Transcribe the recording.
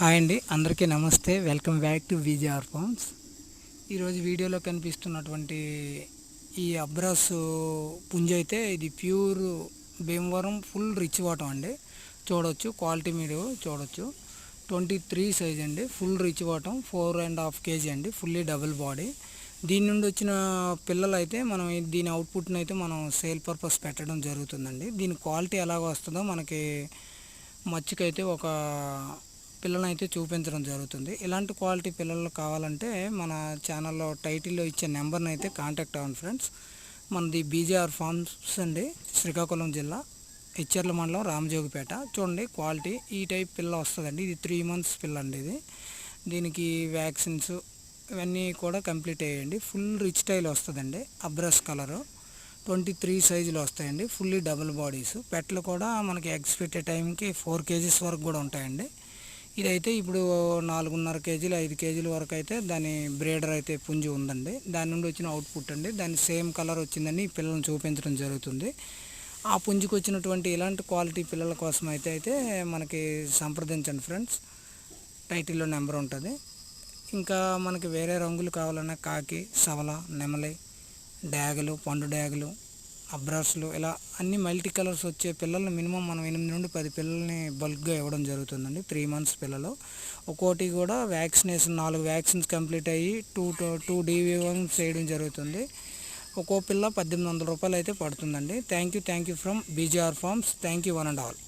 Hi అండి అందరికీ నమస్తే. Welcome back to VJR farms ఈరోజు వీడియోలో కనిపిస్తున్నటువంటి ఈ అబ్రాస్ పుంజ అయితే ఇది ప్యూర్ భీమవరం ఫుల్ రిచ్ వాటం అండి. చూడొచ్చు క్వాలిటీ మీరు చూడొచ్చు. ట్వంటీ త్రీ సైజ్ అండి ఫుల్ రిచ్ వాటం ఫోర్ అండ్ హాఫ్ కేజీ అండి ఫుల్లీ డబుల్ బాడీ. దీని నుండి వచ్చిన పిల్లలు అయితే మనం దీని అవుట్పుట్ని అయితే మనం సేల్ పర్పస్ పెట్టడం జరుగుతుందండి. దీని క్వాలిటీ ఎలాగ వస్తుందో మనకి మచ్చికైతే ఒక పిల్లలను అయితే చూపించడం జరుగుతుంది. ఇలాంటి క్వాలిటీ పిల్లలు కావాలంటే మన ఛానల్లో టైటిల్లో ఇచ్చే నెంబర్ని అయితే కాంటాక్ట్ అవ్వండి ఫ్రెండ్స్. మనది బీజేఆర్ ఫార్మ్స్ అండి శ్రీకాకుళం జిల్లా హెచ్చర్ల మండలం రామజోగిపేట. చూడండి క్వాలిటీ ఈ టైప్ పిల్ల వస్తుందండి. ఇది త్రీ మంత్స్ పిల్ల అండి ఇది. దీనికి వ్యాక్సిన్స్ ఇవన్నీ కూడా కంప్లీట్ అయ్యాయండి. ఫుల్ రిచ్ టైల్ వస్తుందండి అబ్రస్ కలరు. ట్వంటీ త్రీ సైజులు వస్తాయండి ఫుల్లీ డబుల్ బాడీస్. పెట్లు కూడా మనకి ఎగ్స్ పెట్టే టైంకి ఫోర్ కేజీస్ వరకు కూడా ఉంటాయండి. ఇదైతే ఇప్పుడు నాలుగున్నర కేజీలు ఐదు కేజీల వరకు అయితే దాని బ్రేడర్ అయితే పుంజు ఉందండి. దాని నుండి వచ్చిన అవుట్పుట్ అండి. దాని సేమ్ కలర్ వచ్చిందని పిల్లల్ని చూపించడం జరుగుతుంది. ఆ పుంజుకు వచ్చినటువంటి ఇలాంటి క్వాలిటీ పిల్లల కోసం అయితే అయితే మనకి సంప్రదించండి ఫ్రెండ్స్. టైటిల్లో నెంబర్ ఉంటుంది. ఇంకా మనకి వేరే రంగులు కావాలన్నా కాకి సవల నెమలి డ్యాగులు పండు డ్యాగులు అబ్రాస్లు ఇలా అన్ని మల్టీ కలర్స్ వచ్చే పిల్లలు మినిమం మనం ఎనిమిది నుండి పది పిల్లల్ని బల్క్గా ఇవ్వడం జరుగుతుందండి త్రీ మంత్స్ పిల్లలు. ఒక్కోటి కూడా వ్యాక్సినేషన్ నాలుగు వ్యాక్సిన్స్ కంప్లీట్ అయ్యి టూ టూ డీవీఎమ్స్ చేయడం జరుగుతుంది. ఒక్కో పిల్ల పద్దెనిమిది వందల రూపాయలు అయితే పడుతుందండి. Thank you thank you from BGR farms. Thank you one and all.